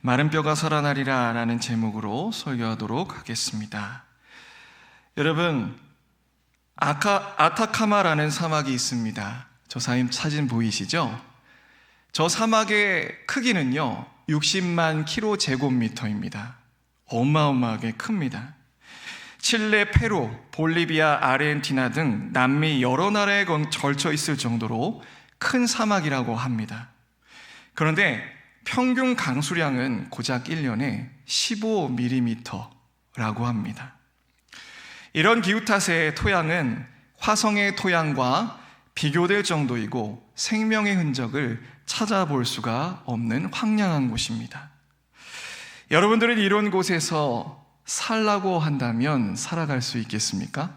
마른 뼈가 살아나리라 라는 제목으로 설교하도록 하겠습니다. 여러분, 아카, 아타카마라는 사막이 있습니다. 저 사진, 보이시죠? 저 사막의 크기는요, 60만 킬로 제곱미터입니다. 어마어마하게 큽니다. 칠레, 페루, 볼리비아, 아르헨티나 등 남미 여러 나라에 건- 걸쳐 있을 정도로 큰 사막이라고 합니다. 그런데 평균 강수량은 고작 1년에 15mm라고 합니다. 이런 기후 탓에 토양은 화성의 토양과 비교될 정도이고 생명의 흔적을 찾아볼 수가 없는 황량한 곳입니다. 여러분들은 이런 곳에서 살라고 한다면 살아갈 수 있겠습니까?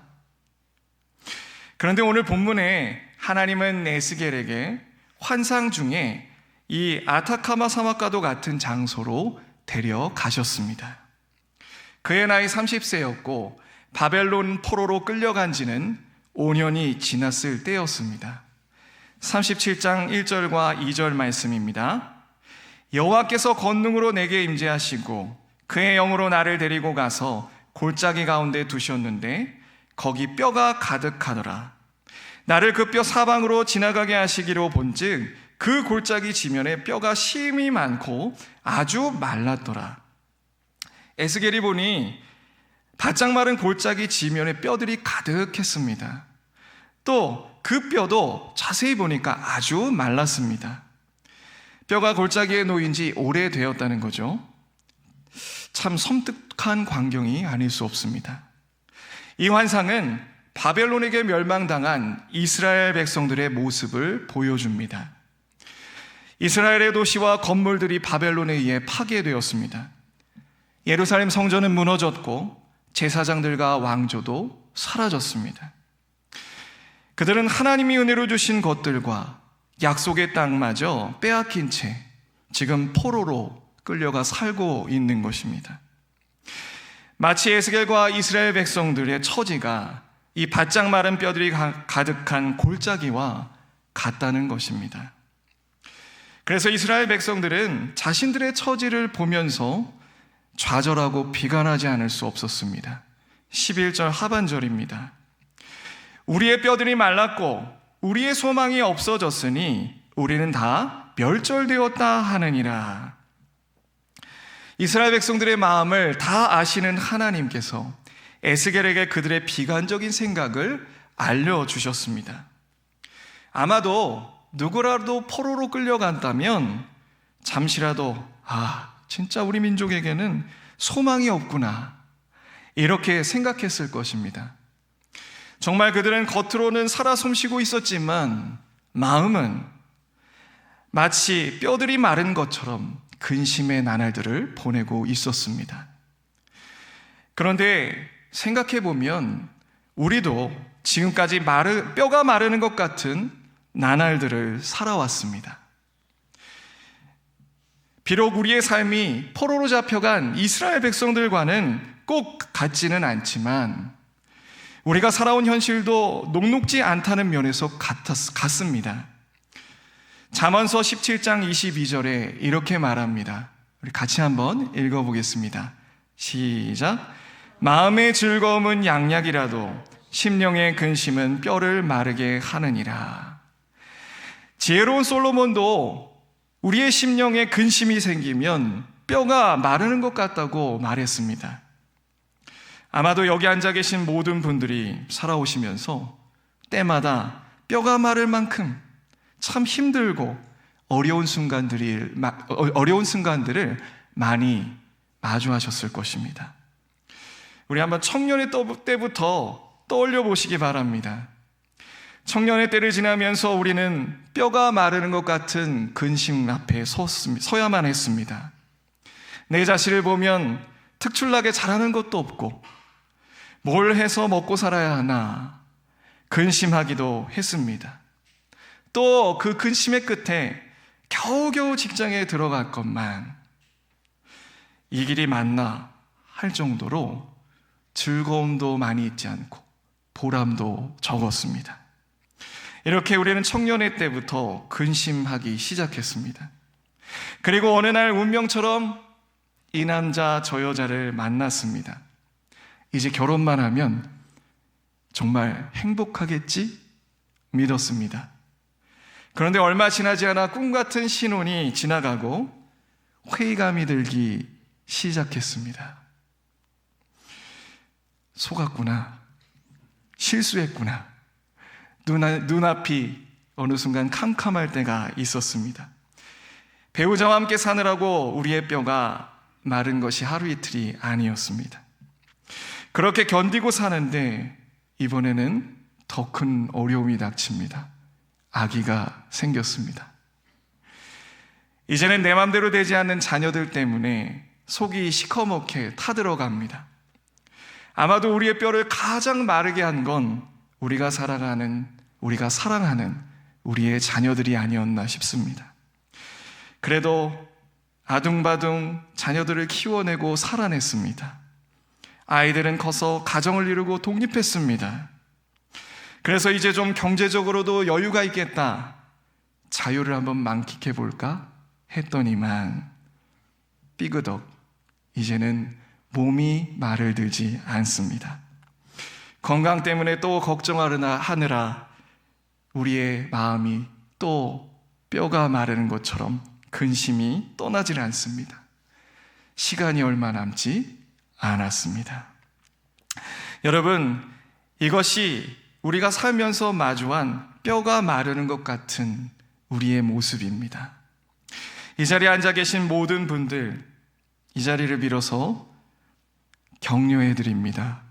그런데 오늘 본문에 하나님은 에스겔에게 환상 중에 이 아타카마 사막과도 같은 장소로 데려가셨습니다. 그의 나이 30세였고 바벨론 포로로 끌려간 지는 5년이 지났을 때였습니다. 37장 1절과 2절 말씀입니다. 여호와께서 권능으로 내게 임재하시고 그의 영으로 나를 데리고 가서 골짜기 가운데 두셨는데 거기 뼈가 가득하더라. 나를 그 뼈 사방으로 지나가게 하시기로 본즉 그 골짜기 지면에 뼈가 심이 많고 아주 말랐더라. 에스겔이 보니 바짝 마른 골짜기 지면에 뼈들이 가득했습니다. 또 그 뼈도 자세히 보니까 아주 말랐습니다. 뼈가 골짜기에 놓인 지 오래되었다는 거죠. 참 섬뜩한 광경이 아닐 수 없습니다. 이 환상은 바벨론에게 멸망당한 이스라엘 백성들의 모습을 보여줍니다. 이스라엘의 도시와 건물들이 바벨론에 의해 파괴되었습니다. 예루살렘 성전은 무너졌고 제사장들과 왕조도 사라졌습니다. 그들은 하나님이 은혜로 주신 것들과 약속의 땅마저 빼앗긴 채 지금 포로로 끌려가 살고 있는 것입니다. 마치 에스겔과 이스라엘 백성들의 처지가 이 바짝 마른 뼈들이 가- 가득한 골짜기와 같다는 것입니다. 그래서 이스라엘 백성들은 자신들의 처지를 보면서 좌절하고 비관하지 않을 수 없었습니다. 11절 하반절입니다. 우리의 뼈들이 말랐고 우리의 소망이 없어졌으니 우리는 다 멸절되었다 하느니라. 이스라엘 백성들의 마음을 다 아시는 하나님께서 에스겔에게 그들의 비관적인 생각을 알려주셨습니다. 아마도 누구라도 포로로 끌려간다면 잠시라도 아, 진짜 우리 민족에게는 소망이 없구나. 이렇게 생각했을 것입니다. 정말 그들은 겉으로는 살아 숨쉬고 있었지만 마음은 마치 뼈들이 마른 것처럼 근심의 나날들을 보내고 있었습니다. 그런데 생각해 보면 우리도 지금까지 마르, 뼈가 마르는 것 같은 나날들을 살아왔습니다. 비록 우리의 삶이 포로로 잡혀간 이스라엘 백성들과는 꼭 같지는 않지만 우리가 살아온 현실도 녹록지 않다는 면에서 같았, 같습니다. 잠언서 17장 22절에 이렇게 말합니다. 우리 같이 한번 읽어보겠습니다. 시작. 마음의 즐거움은 양약이라도 심령의 근심은 뼈를 마르게 하느니라. 지혜로운 솔로몬도 우리의 심령에 근심이 생기면 뼈가 마르는 것 같다고 말했습니다. 아마도 여기 앉아 계신 모든 분들이 살아오시면서 때마다 뼈가 마를 만큼 참 힘들고 어려운 순간들이 어려운 순간들을 많이 마주하셨을 것입니다. 우리 한번 청년의 때부터 떠올려 보시기 바랍니다. 청년의 때를 지나면서 우리는 뼈가 마르는 것 같은 근심 앞에 서야만 했습니다. 내 자신을 보면 특출나게 잘하는 것도 없고 뭘 해서 먹고 살아야 하나 근심하기도 했습니다. 또 그 근심의 끝에 겨우겨우 직장에 들어갈 것만 이 길이 맞나 할 정도로 즐거움도 많이 있지 않고 보람도 적었습니다. 이렇게 우리는 청년의 때부터 근심하기 시작했습니다. 그리고 어느 날 운명처럼 이 남자 저 여자를 만났습니다. 이제 결혼만 하면 정말 행복하겠지? 믿었습니다. 그런데 얼마 지나지 않아 꿈 같은 신혼이 지나가고 회의감이 들기 시작했습니다. 속았구나. 실수했구나. 눈, 눈앞이 어느 순간 캄캄할 때가 있었습니다. 배우자와 함께 사느라고 우리의 뼈가 마른 것이 하루 이틀이 아니었습니다. 그렇게 견디고 사는데 이번에는 더 큰 어려움이 닥칩니다. 아기가 생겼습니다. 이제는 내 맘대로 되지 않는 자녀들 때문에 속이 시커멓게 타들어갑니다. 아마도 우리의 뼈를 가장 마르게 한 건 우리가 살아가는, 우리가 사랑하는 우리의 자녀들이 아니었나 싶습니다. 그래도 아둥바둥 자녀들을 키워내고 살아냈습니다. 아이들은 커서 가정을 이루고 독립했습니다. 그래서 이제 좀 경제적으로도 여유가 있겠다. 자유를 한번 만끽해 볼까 했더니만 삐그덕 이제는 몸이 말을 들지 않습니다. 건강 때문에 또 걱정하느라 하느라 우리의 마음이 또 뼈가 마르는 것처럼 근심이 떠나질 않습니다. 시간이 얼마 남지 않았습니다. 여러분, 이것이 우리가 살면서 마주한 뼈가 마르는 것 같은 우리의 모습입니다. 이 자리에 앉아 계신 모든 분들, 이 자리를 빌어서 격려해 드립니다.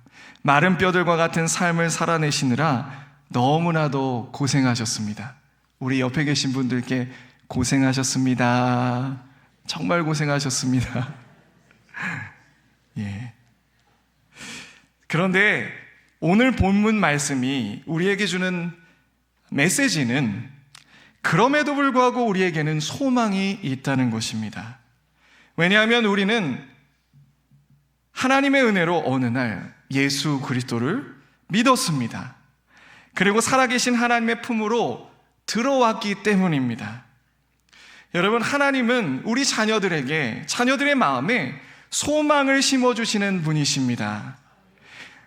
마른 뼈들과 같은 삶을 살아내시느라 너무나도 고생하셨습니다. 우리 옆에 계신 분들께 고생하셨습니다. 정말 고생하셨습니다. 예. 그런데 오늘 본문 말씀이 우리에게 주는 메시지는 그럼에도 불구하고 우리에게는 소망이 있다는 것입니다. 왜냐하면 우리는 하나님의 은혜로 어느 날 예수 그리스도를 믿었습니다. 그리고 살아계신 하나님의 품으로 들어왔기 때문입니다. 여러분, 하나님은 우리 자녀들에게, 자녀들의 마음에 소망을 심어주시는 분이십니다.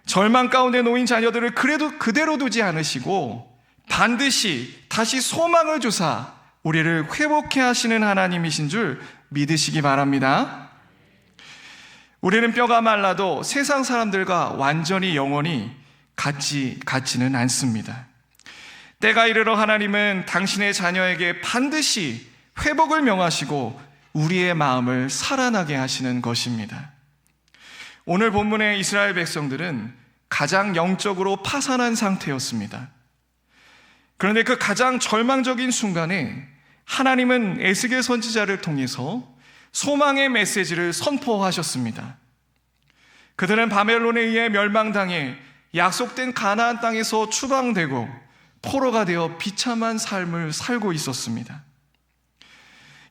절망 가운데 놓인 자녀들을 그래도 그대로 두지 않으시고 반드시 다시 소망을 주사 우리를 회복해 하시는 하나님이신 줄 믿으시기 바랍니다. 우리는 뼈가 말라도 세상 사람들과 완전히 영원히 같지, 같지는 않습니다. 때가 이르러 하나님은 당신의 자녀에게 반드시 회복을 명하시고 우리의 마음을 살아나게 하시는 것입니다. 오늘 본문의 이스라엘 백성들은 가장 영적으로 파산한 상태였습니다. 그런데 그 가장 절망적인 순간에 하나님은 에스겔 선지자를 통해서 소망의 메시지를 선포하셨습니다. 그들은 바벨론에 의해 멸망당해 약속된 가나안 땅에서 추방되고 포로가 되어 비참한 삶을 살고 있었습니다.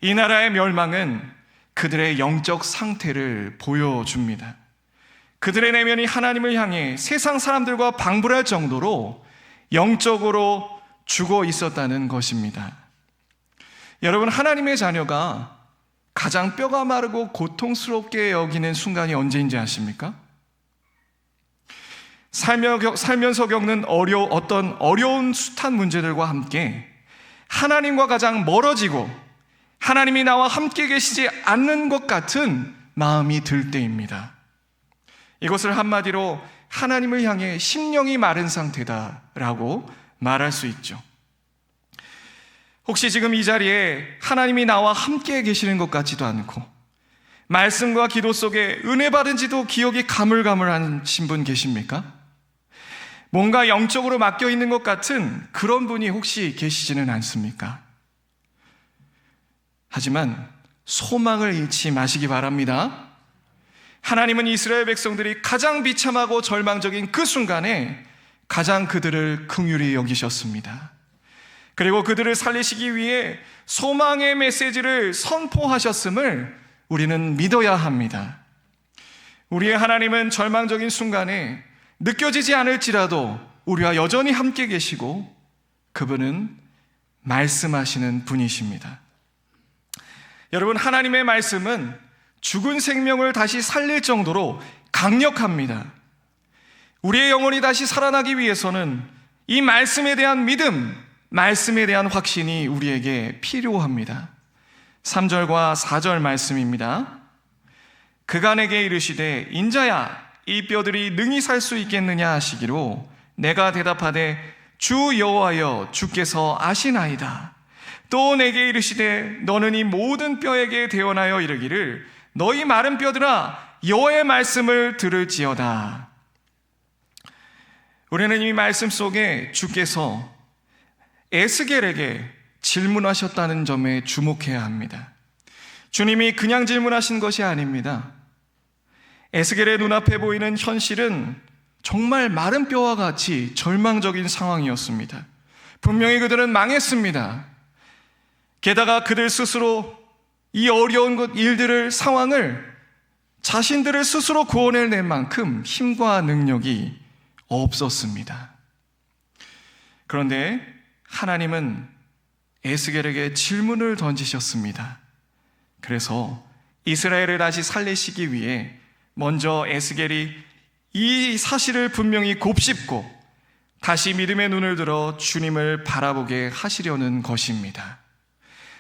이 나라의 멸망은 그들의 영적 상태를 보여줍니다. 그들의 내면이 하나님을 향해 세상 사람들과 방불할 정도로 영적으로 죽어 있었다는 것입니다. 여러분, 하나님의 자녀가 가장 뼈가 마르고 고통스럽게 여기는 순간이 언제인지 아십니까? 살면서 겪는 어려, 어떤 어려운 숱한 문제들과 함께 하나님과 가장 멀어지고 하나님이 나와 함께 계시지 않는 것 같은 마음이 들 때입니다. 이것을 한마디로 하나님을 향해 심령이 마른 상태다라고 말할 수 있죠. 혹시 지금 이 자리에 하나님이 나와 함께 계시는 것 같지도 않고 말씀과 기도 속에 은혜 받은 지도 기억이 가물가물하신 분 계십니까? 뭔가 영적으로 맡겨 있는 것 같은 그런 분이 혹시 계시지는 않습니까? 하지만 소망을 잃지 마시기 바랍니다. 하나님은 이스라엘 백성들이 가장 비참하고 절망적인 그 순간에 가장 그들을 긍휼히 여기셨습니다. 그리고 그들을 살리시기 위해 소망의 메시지를 선포하셨음을 우리는 믿어야 합니다. 우리의 하나님은 절망적인 순간에 느껴지지 않을지라도 우리와 여전히 함께 계시고 그분은 말씀하시는 분이십니다. 여러분, 하나님의 말씀은 죽은 생명을 다시 살릴 정도로 강력합니다. 우리의 영혼이 다시 살아나기 위해서는 이 말씀에 대한 믿음, 말씀에 대한 확신이 우리에게 필요합니다. 3절과 4절 말씀입니다. 그간에게 이르시되 인자야 이 뼈들이 능히 살 수 있겠느냐 하시기로 내가 대답하되 주 여호와여 주께서 아시나이다. 또 내게 이르시되 너는 이 모든 뼈에게 대언하여 이르기를 너희 마른 뼈들아 여호와의 말씀을 들을지어다. 우리는 이 말씀 속에 주께서 에스겔에게 질문하셨다는 점에 주목해야 합니다. 주님이 그냥 질문하신 것이 아닙니다. 에스겔의 눈앞에 보이는 현실은 정말 마른 뼈와 같이 절망적인 상황이었습니다. 분명히 그들은 망했습니다. 게다가 그들 스스로 이 어려운 것, 일들을, 상황을 자신들을 스스로 구원해낼 만큼 힘과 능력이 없었습니다. 그런데 하나님은 에스겔에게 질문을 던지셨습니다. 그래서 이스라엘을 다시 살리시기 위해 먼저 에스겔이 이 사실을 분명히 곱씹고 다시 믿음의 눈을 들어 주님을 바라보게 하시려는 것입니다.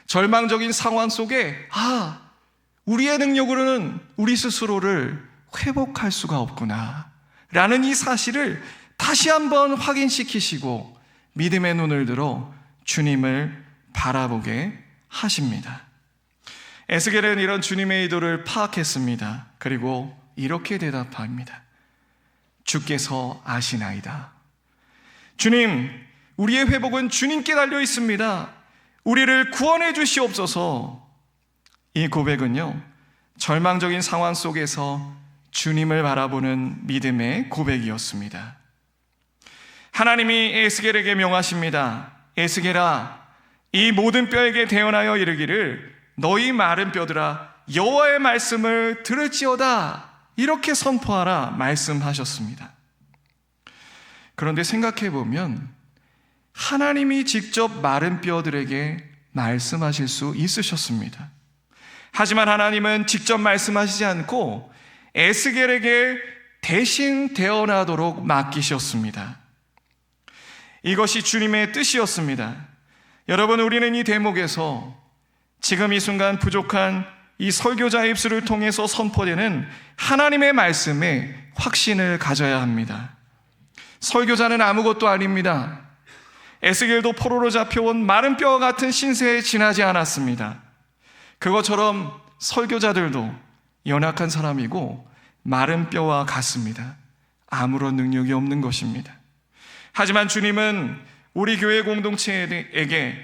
절망적인 상황 속에 아, 우리의 능력으로는 우리 스스로를 회복할 수가 없구나. 라는 이 사실을 다시 한번 확인시키시고 믿음의 눈을 들어 주님을 바라보게 하십니다. 에스겔은 이런 주님의 의도를 파악했습니다. 그리고 이렇게 대답합니다. 주께서 아시나이다. 주님, 우리의 회복은 주님께 달려 있습니다. 우리를 구원해 주시옵소서. 이 고백은요, 절망적인 상황 속에서 주님을 바라보는 믿음의 고백이었습니다. 하나님이 에스겔에게 명하십니다. 에스겔아, 이 모든 뼈에게 대언하여 이르기를 너희 마른 뼈들아 여호와의 말씀을 들을지어다 이렇게 선포하라 말씀하셨습니다. 그런데 생각해 보면 하나님이 직접 마른 뼈들에게 말씀하실 수 있으셨습니다. 하지만 하나님은 직접 말씀하시지 않고 에스겔에게 대신 대언하도록 맡기셨습니다. 이것이 주님의 뜻이었습니다. 여러분, 우리는 이 대목에서 지금 이 순간 부족한 이 설교자의 입술을 통해서 선포되는 하나님의 말씀에 확신을 가져야 합니다. 설교자는 아무것도 아닙니다. 에스겔도 포로로 잡혀온 마른 뼈와 같은 신세에 지나지 않았습니다. 그것처럼 설교자들도 연약한 사람이고 마른 뼈와 같습니다. 아무런 능력이 없는 것입니다. 하지만 주님은 우리 교회 공동체에게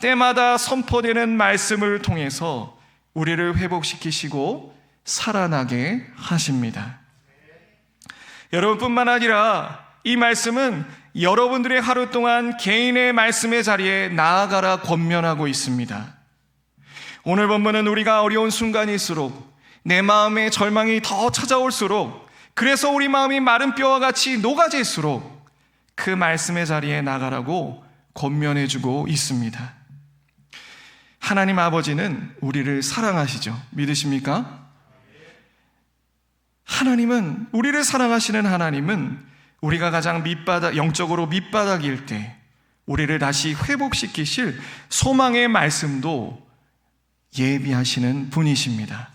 때마다 선포되는 말씀을 통해서 우리를 회복시키시고 살아나게 하십니다. 여러분뿐만 아니라 이 말씀은 여러분들의 하루 동안 개인의 말씀의 자리에 나아가라 권면하고 있습니다. 오늘 본문은 우리가 어려운 순간일수록 내 마음의 절망이 더 찾아올수록 그래서 우리 마음이 마른 뼈와 같이 녹아질수록 그 말씀의 자리에 나가라고 권면해주고 있습니다. 하나님 아버지는 우리를 사랑하시죠. 믿으십니까? 하나님은, 우리를 사랑하시는 하나님은 우리가 가장 밑바닥, 영적으로 밑바닥일 때 우리를 다시 회복시키실 소망의 말씀도 예비하시는 분이십니다.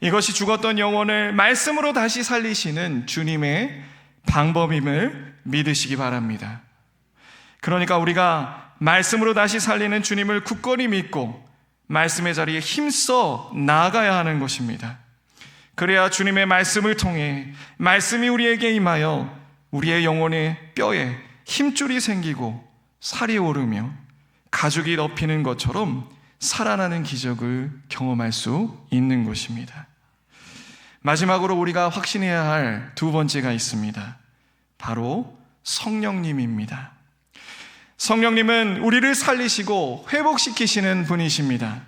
이것이 죽었던 영혼을 말씀으로 다시 살리시는 주님의 방법임을 믿으시기 바랍니다. 그러니까 우리가 말씀으로 다시 살리는 주님을 굳건히 믿고 말씀의 자리에 힘써 나아가야 하는 것입니다. 그래야 주님의 말씀을 통해 말씀이 우리에게 임하여 우리의 영혼의 뼈에 힘줄이 생기고 살이 오르며 가죽이 덮이는 것처럼 살아나는 기적을 경험할 수 있는 것입니다. 마지막으로 우리가 확신해야 할 두 번째가 있습니다. 바로 성령님입니다. 성령님은 우리를 살리시고 회복시키시는 분이십니다.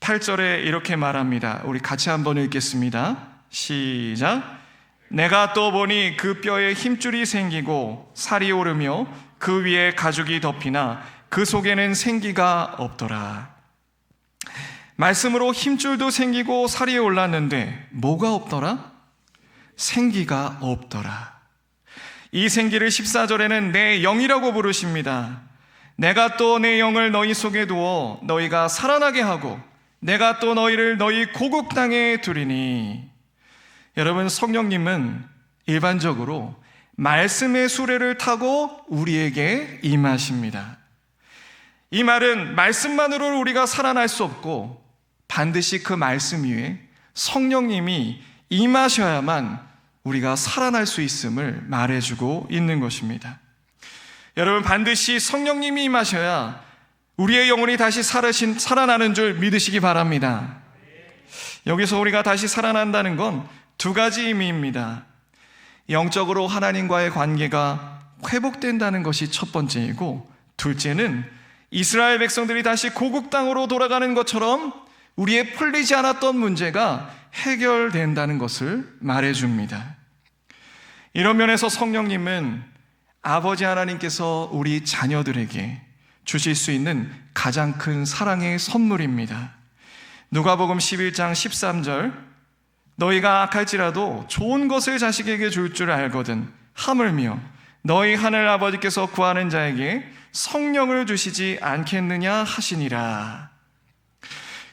8절에 이렇게 말합니다. 우리 같이 한번 읽겠습니다. 시작. 내가 또 보니 그 뼈에 힘줄이 생기고 살이 오르며 그 위에 가죽이 덮이나 그 속에는 생기가 없더라. 말씀으로 힘줄도 생기고 살이 올랐는데 뭐가 없더라? 생기가 없더라. 이 생기를 14절에는 내 영이라고 부르십니다. 내가 또 내 영을 너희 속에 두어 너희가 살아나게 하고 내가 또 너희를 너희 고국 땅에 두리니 여러분 성령님은 일반적으로 말씀의 수레를 타고 우리에게 임하십니다. 이 말은 말씀만으로 우리가 살아날 수 없고 반드시 그 말씀 위에 성령님이 임하셔야만 우리가 살아날 수 있음을 말해주고 있는 것입니다. 여러분 반드시 성령님이 임하셔야 우리의 영혼이 다시 살으신, 살아나는 줄 믿으시기 바랍니다. 여기서 우리가 다시 살아난다는 건 두 가지 의미입니다. 영적으로 하나님과의 관계가 회복된다는 것이 첫 번째이고, 둘째는 이스라엘 백성들이 다시 고국 땅으로 돌아가는 것처럼 우리의 풀리지 않았던 문제가 해결된다는 것을 말해줍니다. 이런 면에서 성령님은 아버지 하나님께서 우리 자녀들에게 주실 수 있는 가장 큰 사랑의 선물입니다. 누가복음 11장 13절 너희가 악할지라도 좋은 것을 자식에게 줄줄 알거든 하물며 너희 하늘 아버지께서 구하는 자에게 성령을 주시지 않겠느냐 하시니라.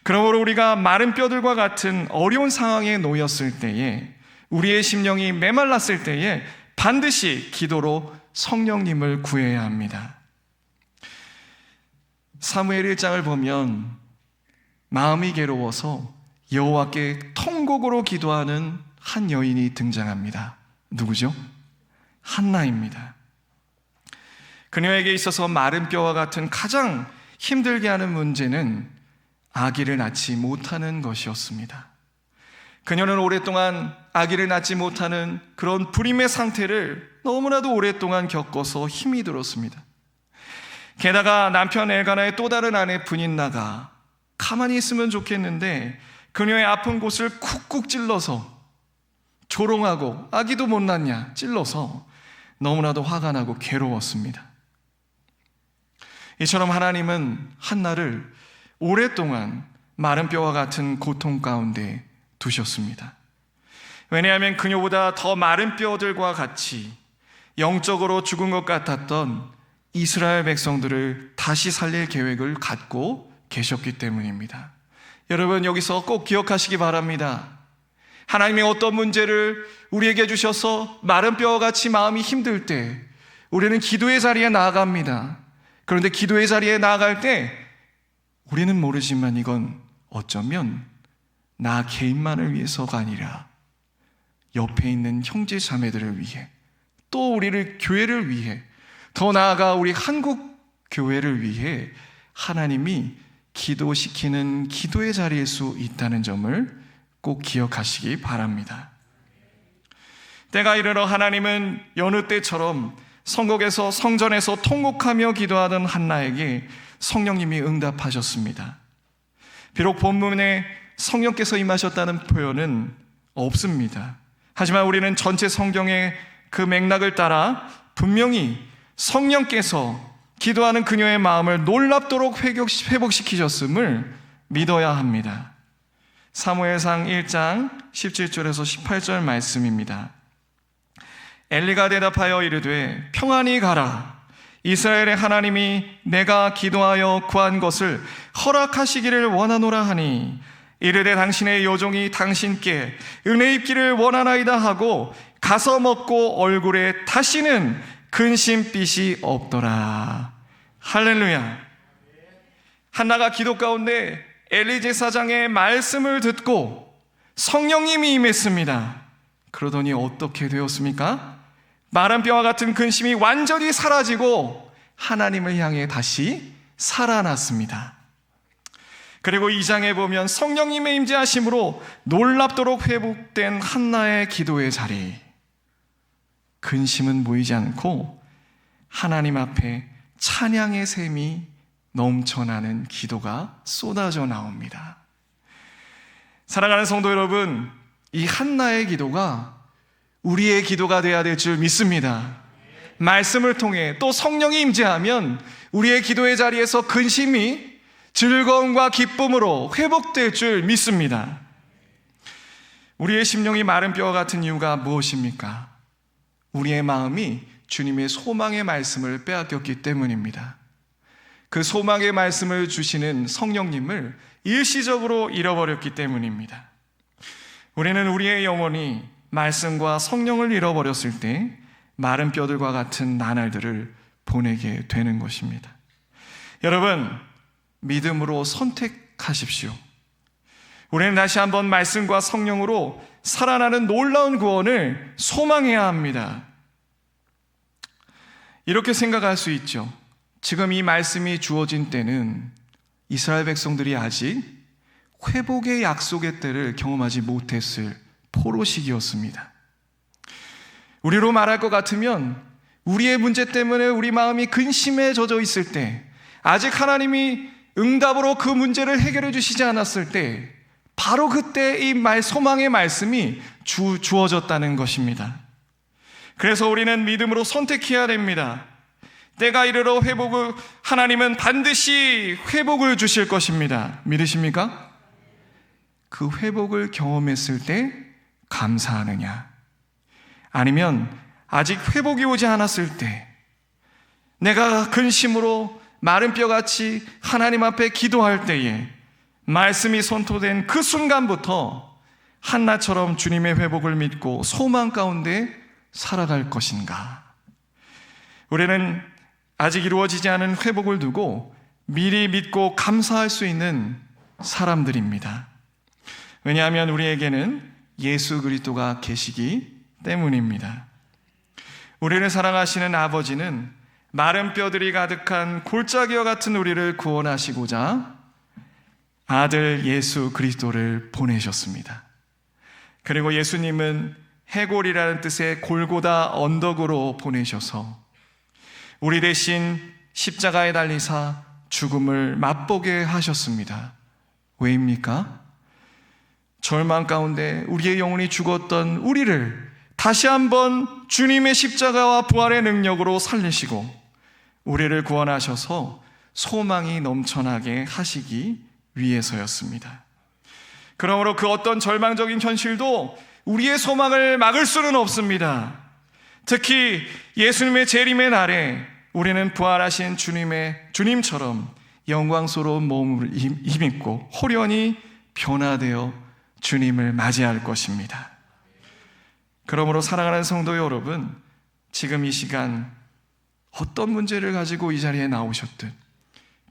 그러므로 우리가 마른 뼈들과 같은 어려운 상황에 놓였을 때에 우리의 심령이 메말랐을 때에 반드시 기도로 성령님을 구해야 합니다. 사무엘 1장을 보면 마음이 괴로워서 여호와께 통곡으로 기도하는 한 여인이 등장합니다. 누구죠? 한나입니다. 그녀에게 있어서 마른 뼈와 같은 가장 힘들게 하는 문제는 아기를 낳지 못하는 것이었습니다. 그녀는 오랫동안 아기를 낳지 못하는 그런 불임의 상태를 너무나도 오랫동안 겪어서 힘이 들었습니다. 게다가 남편 엘가나의 또 다른 아내 분인나가 가만히 있으면 좋겠는데 그녀의 아픈 곳을 쿡쿡 찔러서 조롱하고 아기도 못 낳냐 찔러서 너무나도 화가 나고 괴로웠습니다. 이처럼 하나님은 한나를 오랫동안 마른 뼈와 같은 고통 가운데 두셨습니다. 왜냐하면 그녀보다 더 마른 뼈들과 같이 영적으로 죽은 것 같았던 이스라엘 백성들을 다시 살릴 계획을 갖고 계셨기 때문입니다. 여러분 여기서 꼭 기억하시기 바랍니다. 하나님이 어떤 문제를 우리에게 주셔서 마른 뼈와 같이 마음이 힘들 때 우리는 기도의 자리에 나아갑니다. 그런데 기도의 자리에 나아갈 때 우리는 모르지만 이건 어쩌면 나 개인만을 위해서가 아니라 옆에 있는 형제 자매들을 위해 또 우리를 교회를 위해 더 나아가 우리 한국 교회를 위해 하나님이 기도시키는 기도의 자리일 수 있다는 점을 꼭 기억하시기 바랍니다. 때가 이르러 하나님은 여느 때처럼 성곡에서 성전에서 통곡하며 기도하던 한나에게 성령님이 응답하셨습니다. 비록 본문에 성령께서 임하셨다는 표현은 없습니다. 하지만 우리는 전체 성경의 그 맥락을 따라 분명히 성령께서 기도하는 그녀의 마음을 놀랍도록 회복시키셨음을 믿어야 합니다. 사무엘상 1장 17절에서 18절 말씀입니다. 엘리가 대답하여 이르되 평안히 가라. 이스라엘의 하나님이 내가 기도하여 구한 것을 허락하시기를 원하노라 하니 이르되 당신의 요종이 당신께 은혜 입기를 원하나이다 하고 가서 먹고 얼굴에 다시는 근심빛이 없더라. 할렐루야. 한나가 기도 가운데 엘리제 사장의 말씀을 듣고 성령님이 임했습니다. 그러더니 어떻게 되었습니까? 마른 뼈와 같은 근심이 완전히 사라지고 하나님을 향해 다시 살아났습니다. 그리고 이 장에 보면 성령님의 임재하심으로 놀랍도록 회복된 한나의 기도의 자리. 근심은 보이지 않고 하나님 앞에 찬양의 샘이 넘쳐나는 기도가 쏟아져 나옵니다. 사랑하는 성도 여러분, 이 한나의 기도가 우리의 기도가 되어야 될 줄 믿습니다. 말씀을 통해 또 성령이 임재하면 우리의 기도의 자리에서 근심이 즐거움과 기쁨으로 회복될 줄 믿습니다. 우리의 심령이 마른 뼈와 같은 이유가 무엇입니까? 우리의 마음이 주님의 소망의 말씀을 빼앗겼기 때문입니다. 그 소망의 말씀을 주시는 성령님을 일시적으로 잃어버렸기 때문입니다. 우리는 우리의 영혼이 말씀과 성령을 잃어버렸을 때 마른 뼈들과 같은 나날들을 보내게 되는 것입니다. 여러분, 믿음으로 선택하십시오. 우리는 다시 한번 말씀과 성령으로 살아나는 놀라운 구원을 소망해야 합니다. 이렇게 생각할 수 있죠. 지금 이 말씀이 주어진 때는 이스라엘 백성들이 아직 회복의 약속의 때를 경험하지 못했을 포로 시기였습니다. 우리로 말할 것 같으면 우리의 문제 때문에 우리 마음이 근심에 젖어 있을 때, 아직 하나님이 응답으로 그 문제를 해결해 주시지 않았을 때, 바로 그때 이 말, 소망의 말씀이 주, 주어졌다는 것입니다. 그래서 우리는 믿음으로 선택해야 됩니다. 때가 이르러 회복을, 하나님은 반드시 회복을 주실 것입니다. 믿으십니까? 그 회복을 경험했을 때 감사하느냐? 아니면 아직 회복이 오지 않았을 때 내가 근심으로 마른 뼈같이 하나님 앞에 기도할 때에 말씀이 선포된 그 순간부터 한나처럼 주님의 회복을 믿고 소망 가운데 살아갈 것인가? 우리는 아직 이루어지지 않은 회복을 두고 미리 믿고 감사할 수 있는 사람들입니다. 왜냐하면 우리에게는 예수 그리스도가 계시기 때문입니다. 우리를 사랑하시는 아버지는 마른 뼈들이 가득한 골짜기와 같은 우리를 구원하시고자 아들 예수 그리스도를 보내셨습니다. 그리고 예수님은 해골이라는 뜻의 골고다 언덕으로 보내셔서 우리 대신 십자가에 달리사 죽음을 맛보게 하셨습니다. 왜입니까? 절망 가운데 우리의 영혼이 죽었던 우리를 다시 한번 주님의 십자가와 부활의 능력으로 살리시고 우리를 구원하셔서 소망이 넘쳐나게 하시기 위해서였습니다. 그러므로 그 어떤 절망적인 현실도 우리의 소망을 막을 수는 없습니다. 특히 예수님의 재림의 날에 우리는 부활하신 주님의 주님처럼 영광스러운 몸을 힘입고 호련히 변화되어 주님을 맞이할 것입니다. 그러므로 사랑하는 성도 여러분, 지금 이 시간 어떤 문제를 가지고 이 자리에 나오셨든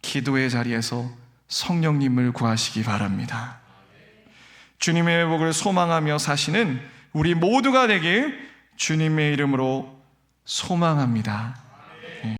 기도의 자리에서 성령님을 구하시기 바랍니다. 주님의 회복을 소망하며 사시는 우리 모두가 되길 주님의 이름으로 소망합니다.